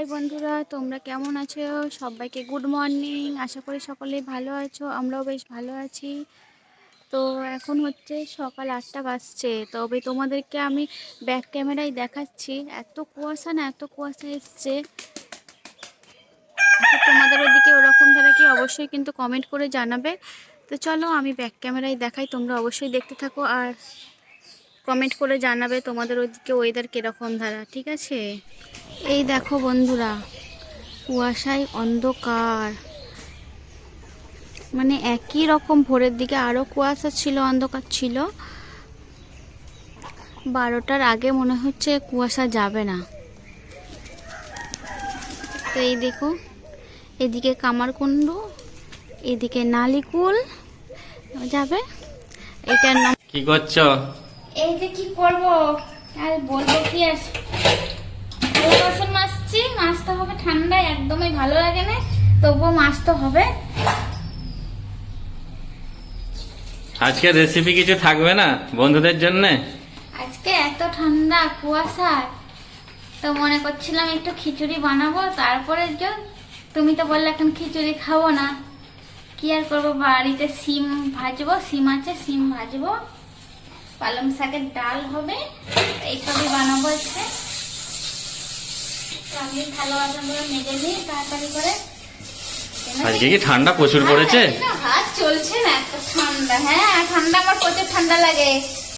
High বন্ধুরা, তোমরা কেমন আছো? সবাইকে গুড মর্নিং আশা করি সকলেই ভালো আছো, আমরাও বেশ ভালো আছি। তো এখন হচ্ছে সকাল আটটা বাজছে। তবে তোমাদেরকে আমি ব্যাক ক্যামেরায় দেখাচ্ছি। এত কুয়াশা না, এত কুয়াশা এসছে। তোমাদের ওদিকে ওরকম ধারা কি? অবশ্যই কিন্তু কমেন্ট করে জানাবে। তো চলো আমি ব্যাক ক্যামেরায় দেখাই, তোমরা অবশ্যই দেখতে থাকো আর কমেন্ট করে জানাবে তোমাদের ওইদিকে ওয়েদার কীরকম ধারা, ঠিক আছে? এই দেখো বন্ধুরা কুয়াশায় অন্ধকার। মানে একই রকম ভোরের দিকে আরও কুয়াশা ছিল অন্ধকার ছিল। বারোটার আগে মনে হচ্ছে কুয়াশা যাবে না। তো এই দেখো এদিকে কামারকুণ্ডু এদিকে নালিকুল যাবে। এটার নাম কি করছ? এই যে কি করব? আর বলব কি বাসন মাজতে হবে ঠান্ডায় একদমই ভালো লাগে না। তবুও মাজতে হবে। আজকে রেসিপি কিছু থাকবে না বন্ধুদের জন্য? আজকে এত ঠান্ডা কুয়াশা। তো মনে করছিলাম একটু খিচুড়ি বানাবো তারপরে যে তুমি তো বললে এখন খিচুড়ি খাব না। কি আর করব? বাড়িতে সিম ভাজবো সিম আছে সিম ভাজবো। পালং শাকের ডাল হবে এইসবই বানাবো আজকে। তো আমি ভালো বাসনগুলো মেজে নিই তাড়াতাড়ি করে আজকে কি ঠান্ডা প্রচুর পড়েছে? হ্যাঁ, হাত চলছে না এত ঠান্ডা। হ্যাঁ ঠান্ডা আমার প্রচুর ঠান্ডা লাগে।